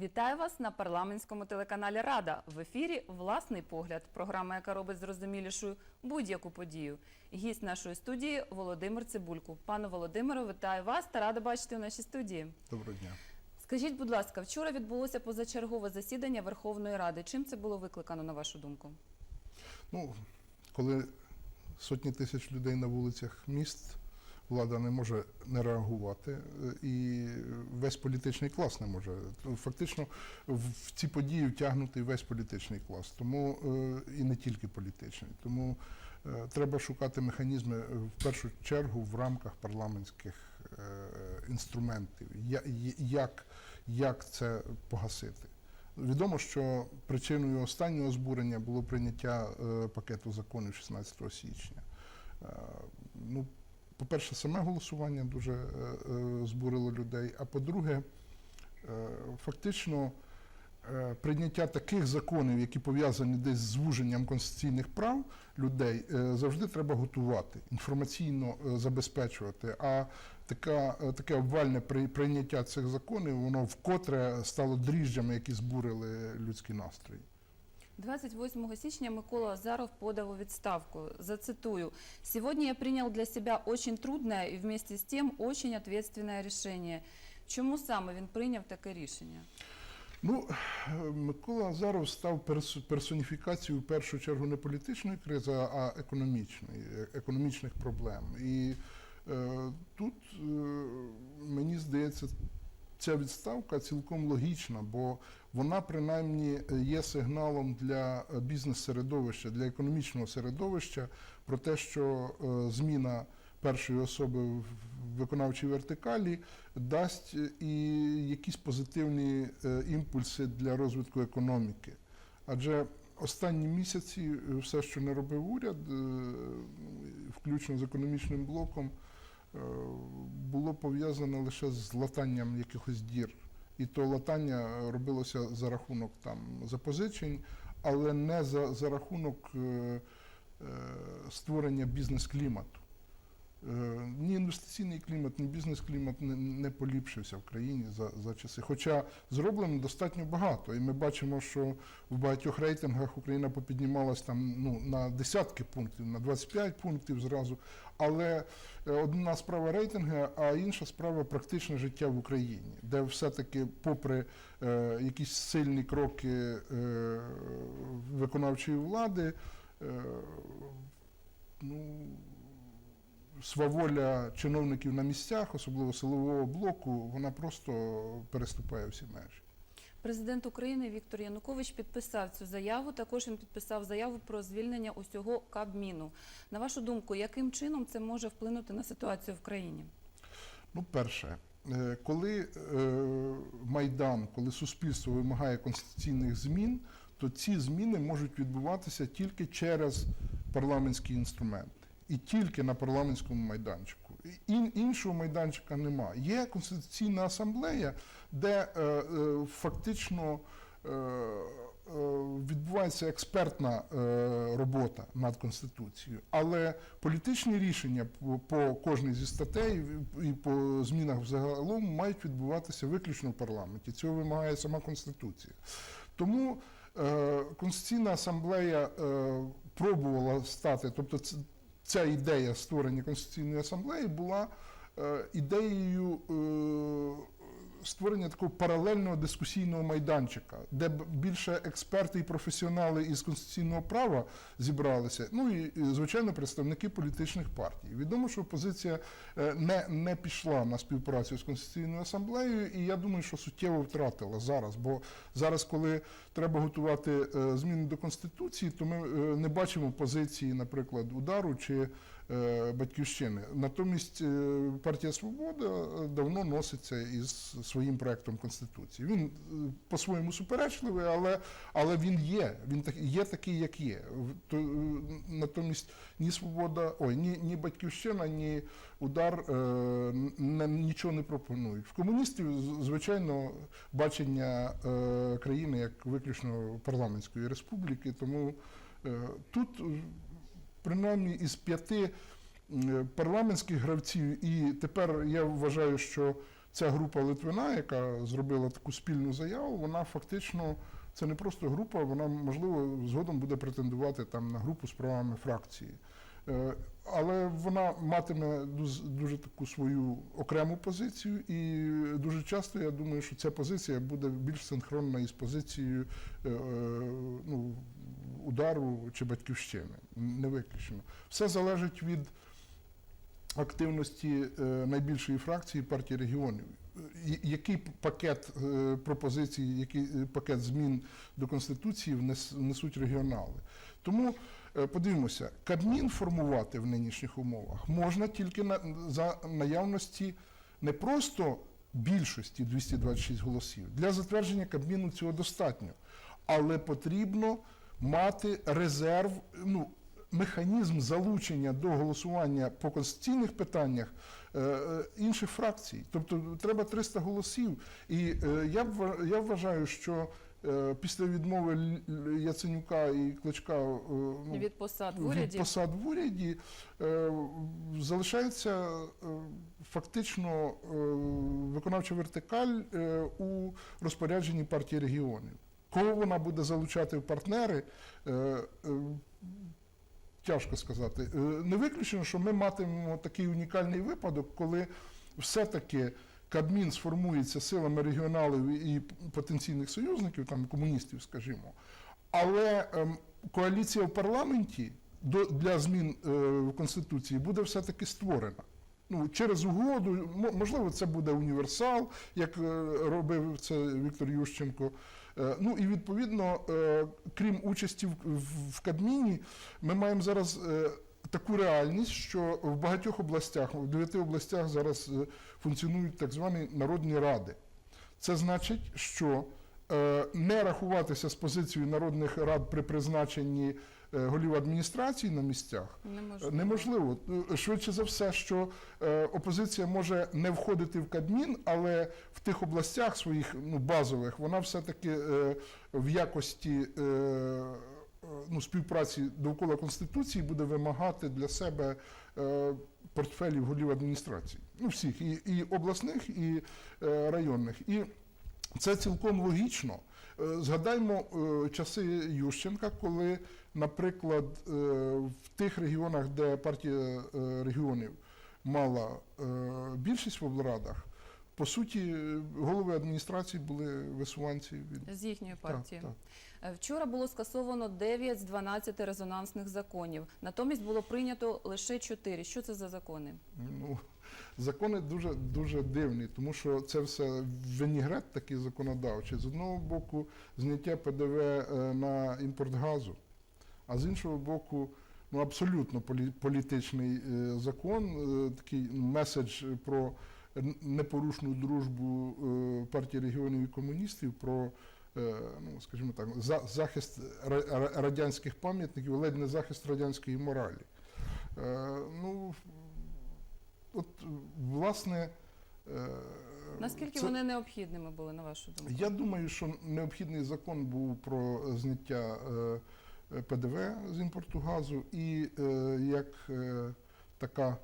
Вітаю вас на парламентському телеканалі Рада. В ефірі Власний погляд. Програма, яка робить зрозумілішою будь-яку подію. Гість нашої студії Володимир Цибулько. Пане Володимире, вітаю вас та рада бачити у нашій студії. Доброго дня. Скажіть, будь ласка, вчора відбулося позачергове засідання Верховної Ради. Чим це було викликано, на вашу думку? Ну, коли сотні тисяч людей на вулицях міст, влада не може не реагувати, е, і весь політичний клас не може. Фактично в ці події втягнутий весь політичний клас, тому е, і не тільки політичний. Тому е, треба шукати механізми е, в першу чергу в рамках парламентських е, інструментів. Як, як це погасити? Відомо, що причиною останнього збурення було прийняття е, пакету законів 16 січня. Е, ну, по-перше, саме голосування дуже е, е, збурило людей. А по-друге, е, фактично прийняття таких законів, які пов'язані десь з звуженням конституційних прав людей, завжди треба готувати, інформаційно забезпечувати. А така, таке обвальне при- прийняття цих законів, воно вкотре стало дріжджами, які збурили людські настрої. 28 січня Микола Азаров подал у відставку. Зацитую. «Сегодня я принял для себя очень трудное и вместе с тем очень ответственное решение». Чому саме він прийняв таке рішення? Ну, е, Микола Азаров став перс- персоніфікацією в першу чергу не політичної кризи, а економічної, е- економічних проблем. І е, тут е, мені здається, ця відставка цілком логічна, бо вона принаймні є сигналом для е, бізнес-середовища, для економічного середовища про те, що е, зміна першої особи в виконавчій вертикалі дасть е, і якісь позитивні е, імпульси для розвитку економіки. Адже останні місяці е, все, що не робив уряд, е, включно з економічним блоком, е, було пов'язане лише з латанням якихось дір. І то латання е, робилося за рахунок там запозичень, але не за, за рахунок е, е, створення бізнес-клімату. Е, Ні інвестиційний клімат, ні бізнес-клімат не, не поліпшився в країні за, за часи. Хоча зроблено достатньо багато. І ми бачимо, що в багатьох рейтингах Україна попіднімалась там ну, на десятки пунктів, на 25 пунктів зразу. Але е, одна справа рейтинги, а інша справа практичне життя в Україні, де все-таки, попри е, якісь сильні кроки е, виконавчої влади, е, ну, сваволя чиновників на місцях, особливо силового блоку, вона просто переступає всі межі. Президент України Віктор Янукович підписав цю заяву. Також він підписав заяву про звільнення усього Кабміну. На вашу думку, яким чином це може вплинути на ситуацію в країні? Ну, перше, е, коли е, Майдан, коли суспільство вимагає конституційних змін, то ці зміни можуть відбуватися тільки через парламентські інструменти. І тільки на парламентському майданчику. І іншого майданчика немає. Є конституційна асамблея, де е, е, фактично е, е, відбувається експертна е, робота над конституцією, але політичні рішення по, по кожній зі статей і по змінах взагалом мають відбуватися виключно в парламенті. Цього вимагає сама конституція. Тому е, Конституційна асамблея е, пробувала стати, тобто це, ця ідея створення Конституційної асамблеї була е, ідеєю е, створення такого паралельного дискусійного майданчика, де більше експерти і професіонали із конституційного права зібралися. Ну і, звичайно, представники політичних партій. Відомо, що опозиція е, не, не пішла на співпрацю з Конституційною асамблеєю, і я думаю, що суттєво втратила зараз. Бо зараз, коли треба готувати е, зміни до конституції, то ми е, не бачимо позиції, наприклад, удару чи батьківщини. Натомість е, партія Свобода е, давно носиться із своїм проектом конституції. Він е, по-своєму суперечливий, але, але він є. Він так є такий, як є. То, е, натомість ні свобода, ой, ні, ні батьківщина, ні удар е, нічого не пропонують. В комуністів, звичайно, бачення е, країни як виключно парламентської республіки. Тому е, тут е, принаймні із п'яти парламентських гравців, і тепер я вважаю, що ця група Литвина, яка зробила таку спільну заяву, вона фактично це не просто група, вона можливо згодом буде претендувати там на групу з правами фракції. Е, Але вона матиме дуже таку свою окрему позицію, і дуже часто я думаю, що ця позиція буде більш синхронна із позицією е, е, ну, удару чи батьківщини. Не виключено. Все залежить від активності е, найбільшої фракції партії регіонів. Який пакет е, пропозицій, який е, пакет змін до Конституції внес- внесуть регіонали? Тому подивимося, Кабмін формувати в нинішніх умовах можна тільки на, за наявності не просто більшості 226 голосів. Для затвердження Кабміну цього достатньо, але потрібно мати резерв, ну, механізм залучення до голосування по конституційних питаннях е, е, інших фракцій. Тобто треба 300 голосів. І е, я, я вважаю, що після відмови Яценюка і Кличка ну, Від посад в від посад в уряді залишається фактично виконавча вертикаль у розпорядженні партії регіонів. Кого вона буде залучати в партнери, е, е, тяжко сказати. Е, Не виключено, що ми матимемо такий унікальний випадок, коли все-таки Кабмін сформується силами регіоналів і потенційних союзників, там комуністів, скажімо, але ем, коаліція в парламенті для змін в Конституції буде все-таки створена. Ну, через угоду, можливо, це буде універсал, як робив це Віктор Ющенко. Е, Ну і відповідно, е, крім участі в, Кабміні, ми маємо зараз е, таку реальність, що в багатьох областях, в дев'яти областях зараз функціонують так звані народні ради. Це значить, що не рахуватися з позицією народних рад при призначенні голів адміністрації на місцях Неможливо. неможливо. Е, Швидше за все, що е, опозиція може не входити в Кабмін, але в тих областях своїх ну, базових вона все-таки е, в якості е, е, ну, співпраці довкола Конституції буде вимагати для себе е, портфелів голів адміністрації. Ну, всіх, і, і обласних, і е, районних. І це цілком логічно. Е, Згадаймо е, часи Ющенка, коли, наприклад, е, в тих регіонах, де партія е, регіонів мала е, більшість в облрадах, по суті, голови адміністрації були висуванці від З їхньої партії. так. Е, Вчора було скасовано 9 з 12 резонансних законів. Натомість було прийнято лише 4. Що це за закони? Ну, закони дуже дуже дивні, тому що це все винігрет такий законодавчий. З одного боку, зняття ПДВ на імпорт газу, а з іншого боку, ну абсолютно політичний е, закон, е, такий меседж про непорушну дружбу е, партії регіонів і комуністів, про ну, скажімо так, за- захист ра- ра- радянських пам'ятників, ледь не захист радянської моралі. Ну, от, власне, Наскільки це- вони необхідними були, на вашу думку? я думаю, що необхідний закон був про зняття ПДВ з імпорту газу і е, як е, така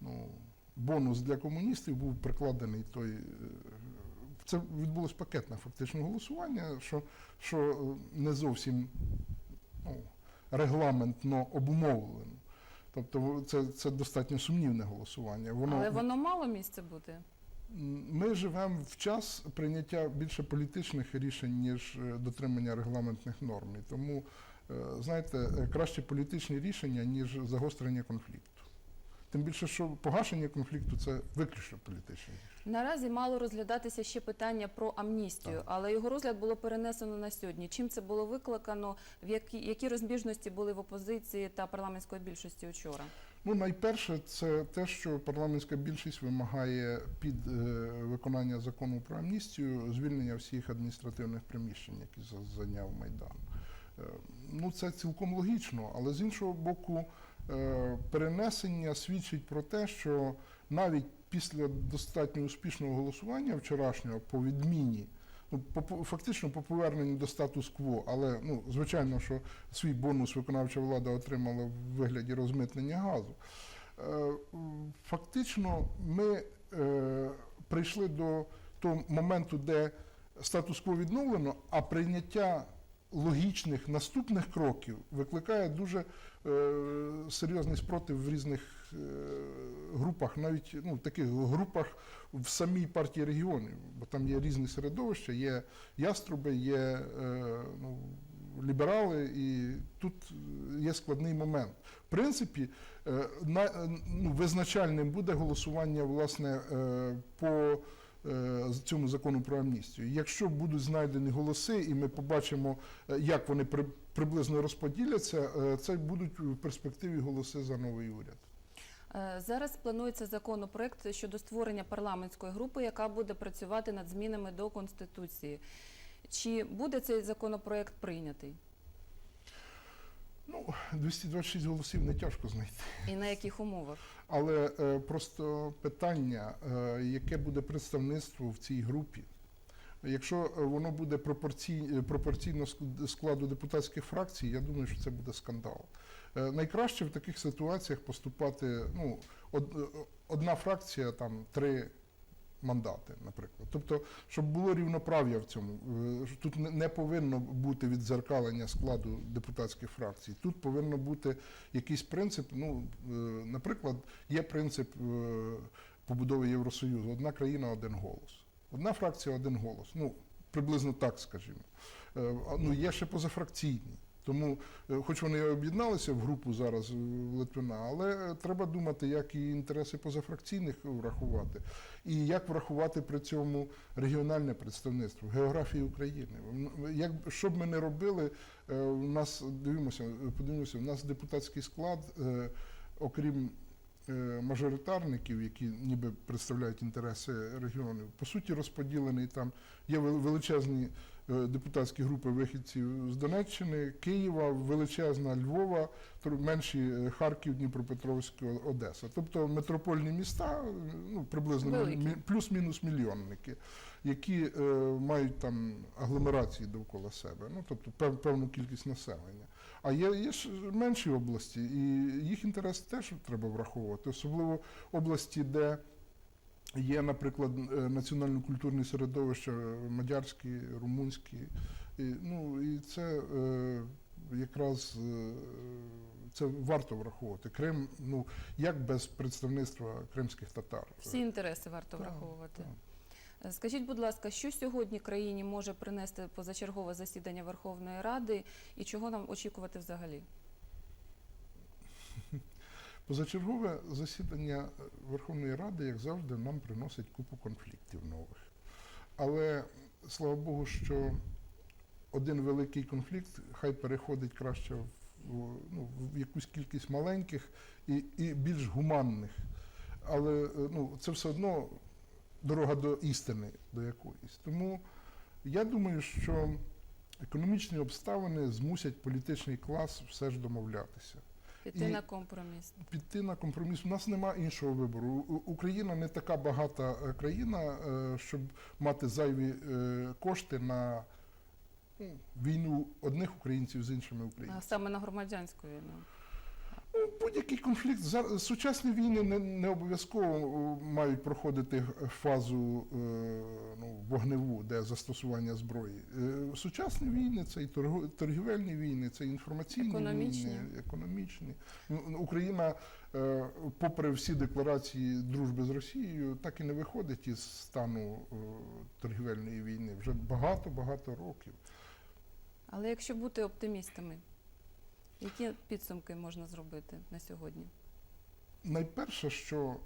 ну, бонус для комуністів був прикладений той. е, Це відбулось пакетне фактично голосування, що, що не зовсім ну, регламентно обумовлено. Тобто це, це достатньо сумнівне голосування. Воно, Але воно мало місце бути. ми живемо в час прийняття більше політичних рішень, ніж дотримання регламентних норм. І тому, знаєте, е, краще політичні рішення, ніж загострення конфлікту. Тим більше, що погашення конфлікту це виключно політичні рішення. Наразі мало розглядатися ще питання про амністію, Так. але його розгляд було перенесено на сьогодні. Чим це було викликано? В які, які розбіжності були в опозиції та парламентської більшості вчора? Ну, найперше, це те, що парламентська більшість вимагає під е, виконання закону про амністію звільнення всіх адміністративних приміщень, які за- зайняв Майдан. Е, ну, це цілком логічно, але з іншого боку, е, перенесення свідчить про те, що навіть після достатньо успішного голосування вчорашнього по відміні. Ну, по, фактично по поверненню до статус-кво, але ну, звичайно, що свій бонус виконавча влада отримала в вигляді розмитнення газу. Е, Фактично, ми прийшли до того моменту, де статус-кво відновлено, а прийняття логічних наступних кроків викликає дуже е, серйозний спротив в різних е, групах, навіть ну, в таких групах в самій партії регіонів, бо там є різні середовища, є яструби, є е, ну, ліберали, і тут є складний момент. В принципі, на, ну, визначальним буде голосування власне по цьому закону про амністію. Якщо будуть знайдені голоси, і ми побачимо, е, як вони приблизно розподіляться, е, це будуть в перспективі голоси за новий уряд. Е, Зараз планується законопроект щодо створення парламентської групи, яка буде працювати над змінами до Конституції. Чи буде цей законопроект прийнятий? Ну, 226 голосів не тяжко знайти. І на яких умовах? Але е, просто питання, е, яке буде представництво в цій групі. Якщо е, воно буде е, пропорційно складу депутатських фракцій, я думаю, що це буде скандал. Е, найкраще в таких ситуаціях поступати, ну, од, е, одна фракція, там три мандати, наприклад. Тобто, щоб було рівноправ'я в цьому. Е, Тут не- повинно бути віддзеркалення складу депутатських фракцій. Тут повинно бути якийсь принцип. Ну, е, наприклад, є принцип е, побудови Євросоюзу. Одна країна, один голос. Одна фракція, один голос. Ну, приблизно так, скажімо. Ну, є ще позафракційні. Тому, е, хоч вони об'єдналися в групу зараз е, Литвина, але е, треба думати, як і інтереси позафракційних врахувати, і як врахувати при цьому регіональне представництво, географію України. Як що б ми не робили, у нас дивимося, подивимося, у нас депутатський склад, окрім мажоритарників, які ніби представляють інтереси регіонів, по суті розподілений там. Є величезні депутатські групи вихідців з Донеччини, Києва, величезна Львова, менші е, Харків, Дніпропетровськ, Одеса. Тобто метропольні міста, е, ну приблизно плюс-мінус мільйонники, які е, мають там агломерації довкола себе, ну тобто пев- певну кількість населення. А є, є ж менші області, і їх інтерес теж треба враховувати, особливо області, де є, наприклад, е, національно-культурні середовища е, мадярські, румунські. І, ну, і це е, якраз е, це варто враховувати. Крим, ну як без представництва кримських татар. Всі інтереси варто Так, враховувати. так. Е, Скажіть, будь ласка, що сьогодні країні може принести позачергове засідання Верховної Ради і чого нам очікувати взагалі? Позачергове засідання Верховної Ради, як завжди, нам приносить купу конфліктів нових. Але слава Богу, що один великий конфлікт хай переходить краще в, в- ну, в якусь кількість маленьких і, і більш гуманних. Але е, ну, це все одно дорога до істини, до якоїсь. Тому я думаю, що економічні обставини змусять політичний клас все ж домовлятися Піти І- на компроміс. піти на компроміс. У нас немає іншого вибору. Україна не така багата е, країна, е, щоб мати зайві е, кошти на ну, війну одних українців з іншими українцями. А саме на громадянську війну. Будь-який конфлікт за- сучасні війни не, не обов'язково е, мають проходити фазу е, ну, вогневу, де застосування зброї. Е, Сучасні війни це і торгівельні війни, це і інформаційні Економічні. війни, економічні. Ну, ну, Україна, попри всі декларації дружби з Росією, так і не виходить із стану торгівельної війни вже багато-багато років. Але якщо бути оптимістами, які підсумки можна зробити на сьогодні? Найперше, що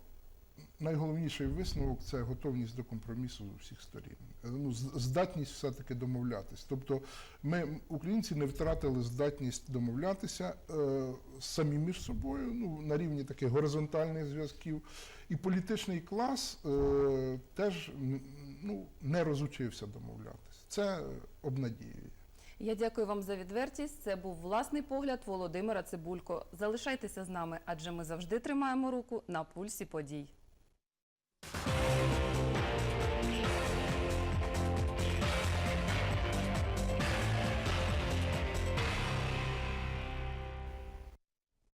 найголовніший висновок це готовність до компромісу з усіх сторін. Ну, здатність все-таки домовлятись. Тобто ми, українці, не втратили здатність домовлятися е, самі між собою, ну, на рівні таких горизонтальних зв'язків. І політичний клас е, теж ну, не розучився домовлятися. Це обнадіює. Я дякую вам за відвертість. Це був власний погляд Володимира Цибулько. Залишайтеся з нами, адже ми завжди тримаємо руку на пульсі подій.